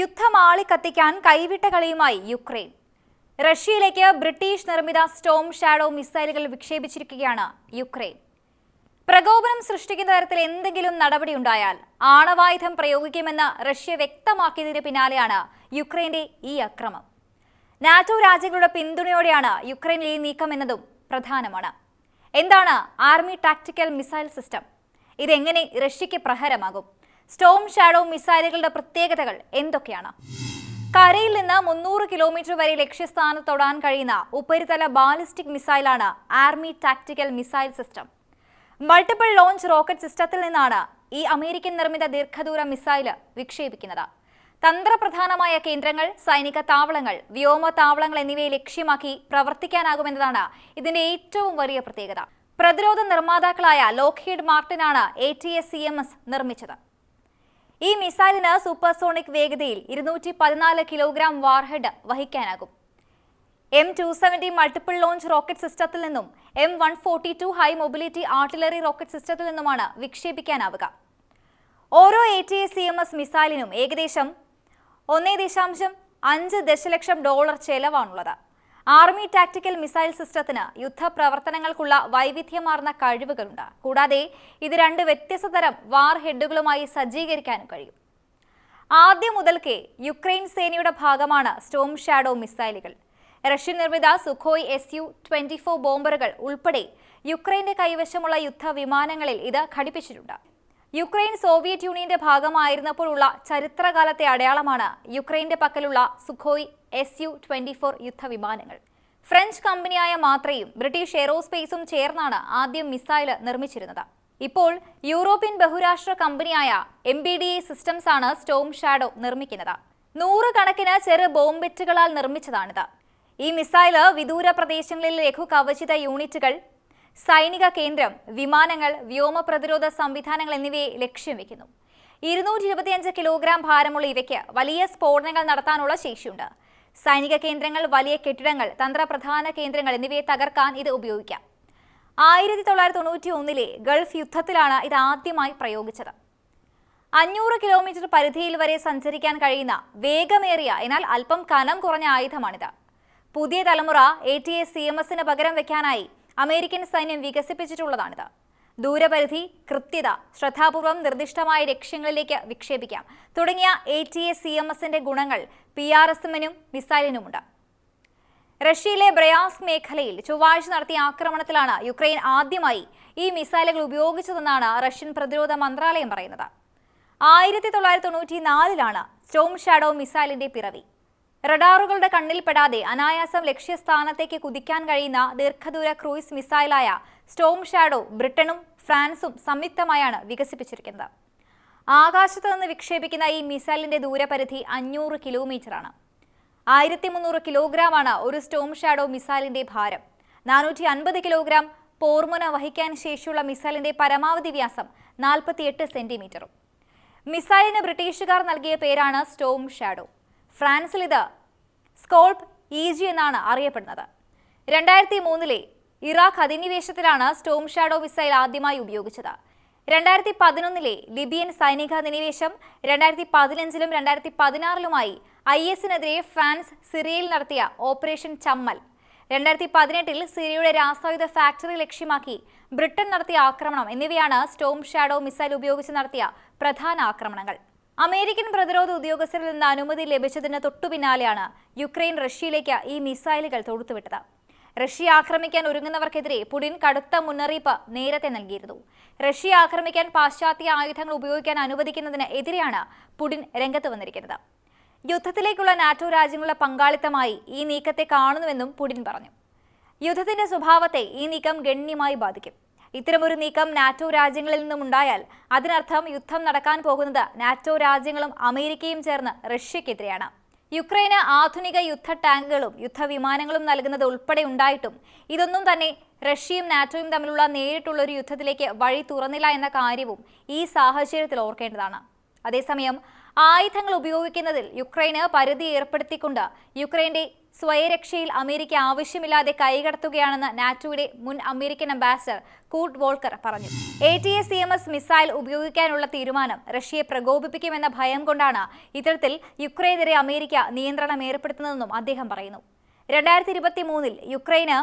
യുദ്ധം ആളിക്കത്തിക്കാൻ കൈവിട്ട കളിയുമായി യുക്രൈൻ. റഷ്യയിലേക്ക് ബ്രിട്ടീഷ് നിർമ്മിത സ്റ്റോം ഷാഡോ മിസൈലുകൾ വിക്ഷേപിച്ചിരിക്കുകയാണ് യുക്രൈൻ. പ്രകോപനം സൃഷ്ടിക്കുന്ന തരത്തിൽ എന്തെങ്കിലും നടപടി ഉണ്ടായാൽ ആണവായുധം പ്രയോഗിക്കുമെന്ന് റഷ്യ വ്യക്തമാക്കിയതിന് പിന്നാലെയാണ് യുക്രൈന്റെ ഈ അക്രമം. നാറ്റോ രാജ്യങ്ങളുടെ പിന്തുണയോടെയാണ് യുക്രൈനിൽ ഈ നീക്കം എന്നതും പ്രധാനമാണ്. എന്താണ് ആർമി ടാക്ടിക്കൽ മിസൈൽ സിസ്റ്റം? ഇതെങ്ങനെ റഷ്യയ്ക്ക് പ്രഹരമാകും? സ്റ്റോം ഷാഡോ മിസൈലുകളുടെ പ്രത്യേകതകൾ എന്തൊക്കെയാണ്? കരയിൽ നിന്ന് മുന്നൂറ് കിലോമീറ്റർ വരെ ലക്ഷ്യസ്ഥാനം തൊടാൻ കഴിയുന്ന ഉപരിതല ballistic മിസൈലാണ് army tactical missile system multiple launch rocket സിസ്റ്റത്തിൽ നിന്നാണ് ഈ അമേരിക്കൻ നിർമ്മിത ദീർഘദൂര മിസൈൽ വിക്ഷേപിക്കുന്നത്. തന്ത്രപ്രധാനമായ കേന്ദ്രങ്ങൾ സൈനിക താവളങ്ങൾ വ്യോമ താവളങ്ങൾ എന്നിവയെ ലക്ഷ്യമാക്കി പ്രവർത്തിക്കാനാകുമെന്നതാണ് ഇതിന്റെ ഏറ്റവും വലിയ പ്രത്യേകത. പ്രതിരോധ നിർമ്മാതാക്കളായ Lockheed മാർട്ടിനാണ് A T S C M S നിർമ്മിച്ചത്. ഈ മിസൈലിന് സൂപ്പർസോണിക് വേഗതയിൽ ഇരുന്നൂറ്റി പതിനാല് kilogram warhead വഹിക്കാനാകും. M two seventy multiple launch rocket സിസ്റ്റത്തിൽ നിന്നും M one forty two high mobility artillery rocket സിസ്റ്റത്തിൽ നിന്നുമാണ് വിക്ഷേപിക്കാനാവുക. ഓരോ A T A C M S മിസൈലിനും ഏകദേശം ഒന്നേ ദശാംശം അഞ്ച് ദശലക്ഷം ഡോളർ ചെലവാണുള്ളത്. ആർമി ടാക്ടിക്കൽ മിസൈൽ സിസ്റ്റത്തിന് യുദ്ധപ്രവർത്തനങ്ങൾക്കുള്ള വൈവിധ്യമാർന്ന കഴിവുകളുണ്ട്. കൂടാതെ ഇത് രണ്ട് വ്യത്യസ്ത തരം വാർ ഹെഡുകളുമായി സജ്ജീകരിക്കാനും കഴിയും. ആദ്യം മുതൽക്കേ യുക്രൈൻ സേനയുടെ ഭാഗമാണ് സ്റ്റോം ഷാഡോ മിസൈലുകൾ. റഷ്യൻ നിർമ്മിത Sukhoi S U twenty four ബോംബറുകൾ ഉൾപ്പെടെ യുക്രൈന്റെ കൈവശമുള്ള യുദ്ധ വിമാനങ്ങളിൽ ഇത് ഘടിപ്പിച്ചിട്ടുണ്ട്. യുക്രൈൻ സോവിയറ്റ് യൂണിയന്റെ ഭാഗമായിരുന്നപ്പോഴുള്ള ചരിത്രകാലത്തെ അടയാളമാണ് യുക്രൈന്റെ പക്കലുള്ള Sukhoi S U twenty four യുദ്ധവിമാനങ്ങൾ. ഫ്രഞ്ച് കമ്പനിയായ മാത്രയും ബ്രിട്ടീഷ് എയറോസ്പേസും ചേർന്നാണ് ആദ്യം മിസൈൽ നിർമ്മിച്ചിരുന്നത്. ഇപ്പോൾ യൂറോപ്യൻ ബഹുരാഷ്ട്ര കമ്പനിയായ M B D A systems ആണ് സ്റ്റോം ഷാഡോ നിർമ്മിക്കുന്നത്. നൂറുകണക്കിന് ചെറു ബോംബെറ്റുകളാൽ നിർമ്മിച്ചതാണിത്. ഈ മിസൈൽ വിദൂര പ്രദേശങ്ങളിൽ ലഘു കവചിത യൂണിറ്റുകൾ സൈനിക കേന്ദ്രം വിമാനങ്ങൾ വ്യോമ പ്രതിരോധ സംവിധാനങ്ങൾ എന്നിവയെ ലക്ഷ്യം വെക്കുന്നു. ഇരുന്നൂറ്റി ഇരുപത്തിയഞ്ച് കിലോഗ്രാം ഭാരമുള്ള ഇവയ്ക്ക് വലിയ സ്ഫോടനങ്ങൾ നടത്താനുള്ള ശേഷിയുണ്ട്. സൈനിക കേന്ദ്രങ്ങൾ വലിയ കെട്ടിടങ്ങൾ തന്ത്രപ്രധാന കേന്ദ്രങ്ങൾ എന്നിവയെ തകർക്കാൻ ഇത് ഉപയോഗിക്കാം. ആയിരത്തി തൊള്ളായിരത്തി തൊണ്ണൂറ്റി ഒന്നിലെ ഗൾഫ് യുദ്ധത്തിലാണ് ഇത് ആദ്യമായി പ്രയോഗിച്ചത്. അഞ്ഞൂറ് കിലോമീറ്റർ പരിധിയിൽ വരെ സഞ്ചരിക്കാൻ കഴിയുന്ന വേഗമേറിയ എന്നാൽ അല്പം കനം കുറഞ്ഞ ആയുധമാണിത്. പുതിയ തലമുറ A T S C M എസിന് പകരം വെക്കാനായി അമേരിക്കൻ സൈന്യം വികസിപ്പിച്ചിട്ടുള്ളതാണിത്. ദൂരപരിധി കൃത്യത ശ്രദ്ധാപൂർവം നിർദ്ദിഷ്ടമായ ലക്ഷ്യങ്ങളിലേക്ക് വിക്ഷേപിക്കാം. തുടങ്ങിയ A T S C M എസിന്റെ ഗുണങ്ങൾ പി ആർ എസ് എമ്മിനും മിസൈലിനുമുണ്ട്. റഷ്യയിലെ ബ്രയാസ് മേഖലയിൽ ചൊവ്വാഴ്ച നടത്തിയ ആക്രമണത്തിലാണ് യുക്രൈൻ ആദ്യമായി ഈ മിസൈലുകൾ ഉപയോഗിച്ചതെന്നാണ് റഷ്യൻ പ്രതിരോധ മന്ത്രാലയം പറയുന്നത്. ആയിരത്തി തൊള്ളായിരത്തി തൊണ്ണൂറ്റി നാലിലാണ് സ്റ്റോം ഷാഡോ മിസൈലിന്റെ പിറവി. റഡാറുകളുടെ കണ്ണിൽപ്പെടാതെ അനായാസം ലക്ഷ്യസ്ഥാനത്തേക്ക് കുതിക്കാൻ കഴിയുന്ന ദീർഘദൂര ക്രൂയിസ് മിസൈലായ സ്റ്റോം ഷാഡോ ബ്രിട്ടനും ഫ്രാൻസും സംയുക്തമായാണ് വികസിപ്പിച്ചിരിക്കുന്നത്. ആകാശത്ത് നിന്ന് വിക്ഷേപിക്കുന്ന ഈ മിസൈലിന്റെ ദൂരപരിധി അഞ്ഞൂറ് കിലോമീറ്ററാണ്. ആയിരത്തി മുന്നൂറ് കിലോഗ്രാമാണ് ഒരു സ്റ്റോം ഷാഡോ മിസൈലിന്റെ ഭാരം. നാനൂറ്റി അൻപത് കിലോഗ്രാം പോർമുന വഹിക്കാൻ ശേഷിയുള്ള മിസൈലിന്റെ പരമാവധി വ്യാസം നാൽപ്പത്തിയെട്ട് സെന്റിമീറ്ററും. മിസൈലിന് ബ്രിട്ടീഷുകാർ നൽകിയ പേരാണ് സ്റ്റോം ഷാഡോ. ഫ്രാൻസിൽ ഇത് സ്കോൾപ്പ് ഈജി എന്നാണ് അറിയപ്പെടുന്നത്. രണ്ടായിരത്തി മൂന്നിലെ ഇറാഖ് അധിനിവേശത്തിലാണ് സ്റ്റോം ഷാഡോ മിസൈൽ ആദ്യമായി ഉപയോഗിച്ചത്. രണ്ടായിരത്തി പതിനൊന്നിലെ ലിബിയൻ സൈനിക അധിനിവേശം രണ്ടായിരത്തി പതിനഞ്ചിലും രണ്ടായിരത്തി പതിനാറിലുമായി ഐ എസിനെതിരെ ഫ്രാൻസ് സിറിയയിൽ നടത്തിയ ഓപ്പറേഷൻ ചമ്മൽ. രണ്ടായിരത്തി പതിനെട്ടിൽ സിറിയയുടെ രാസായുധ ഫാക്ടറി ലക്ഷ്യമാക്കി ബ്രിട്ടൻ നടത്തിയ ആക്രമണം എന്നിവയാണ് സ്റ്റോം ഷാഡോ മിസൈൽ ഉപയോഗിച്ച് നടത്തിയ പ്രധാന ആക്രമണങ്ങൾ. അമേരിക്കൻ പ്രതിരോധ ഉദ്യോഗസ്ഥരിൽ നിന്ന് അനുമതി ലഭിച്ചതിന് തൊട്ടുപിന്നാലെയാണ് യുക്രൈൻ റഷ്യയിലേക്ക് ഈ മിസൈലുകൾ തൊടുത്തുവിട്ടത് റഷ്യ ആക്രമിക്കാൻ ഒരുങ്ങുന്നവർക്കെതിരെ പുടിൻ കടുത്ത മുന്നറിയിപ്പ് നേരത്തെ നൽകിയിരുന്നു. റഷ്യ ആക്രമിക്കാൻ പാശ്ചാത്യ ആയുധങ്ങൾ ഉപയോഗിക്കാൻ അനുവദിക്കുന്നതിന് എതിരെയാണ് പുടിൻ രംഗത്ത് വന്നിരിക്കുന്നത്. യുദ്ധത്തിലേക്കുള്ള നാറ്റോ രാജ്യങ്ങളുടെ പങ്കാളിത്തമായി ഈ നീക്കത്തെ കാണുന്നുവെന്നും പുടിൻ പറഞ്ഞു. യുദ്ധത്തിന്റെ സ്വഭാവത്തെ ഈ നീക്കം ഗണ്യമായി ബാധിക്കും. ഇത്തരമൊരു നീക്കം നാറ്റോ രാജ്യങ്ങളിൽ നിന്നും ഉണ്ടായാൽ അതിനർത്ഥം യുദ്ധം നടക്കാൻ പോകുന്നത് നാറ്റോ രാജ്യങ്ങളും അമേരിക്കയും ചേർന്ന് റഷ്യക്കെതിരെയാണ്. യുക്രൈന് ആധുനിക യുദ്ധ ടാങ്കുകളും യുദ്ധവിമാനങ്ങളും നൽകുന്നത് ഉൾപ്പെടെ ഉണ്ടായിട്ടും ഇതൊന്നും തന്നെ റഷ്യയും നാറ്റോയും തമ്മിലുള്ള നേരിട്ടുള്ള ഒരു യുദ്ധത്തിലേക്ക് വഴി തുറന്നില്ല എന്ന കാര്യവും ഈ സാഹചര്യത്തിൽ ഓർക്കേണ്ടതാണ്. അതേസമയം ആയുധങ്ങൾ ഉപയോഗിക്കുന്നതിൽ യുക്രൈന് പരിധി ഏർപ്പെടുത്തിക്കൊണ്ട് യുക്രൈന്റെ സ്വയരക്ഷയിൽ അമേരിക്ക ആവശ്യമില്ലാതെ കൈകടത്തുകയാണെന്ന് നാറ്റോയുടെ മുൻ അമേരിക്കൻ അംബാസഡർ കൂട്ട് വോൾക്കർ പറഞ്ഞു. A T S C M S missile ഉപയോഗിക്കാനുള്ള തീരുമാനം റഷ്യയെ പ്രകോപിപ്പിക്കുമെന്ന ഭയം കൊണ്ടാണ് ഇത്തരത്തിൽ യുക്രൈനെതിരെ അമേരിക്ക നിയന്ത്രണം ഏർപ്പെടുത്തുന്നതെന്നും അദ്ദേഹം പറയുന്നു. രണ്ടായിരത്തി ഇരുപത്തി മൂന്നിൽ യുക്രൈന്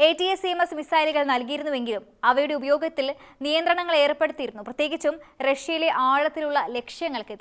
A T S C M S മിസൈലുകൾ നൽകിയിരുന്നുവെങ്കിലും അവയുടെ ഉപയോഗത്തിൽ നിയന്ത്രണങ്ങൾ ഏർപ്പെടുത്തിയിരുന്നു. പ്രത്യേകിച്ചും റഷ്യയിലെ ആഴത്തിലുള്ള ലക്ഷ്യങ്ങൾക്കെതിരെ.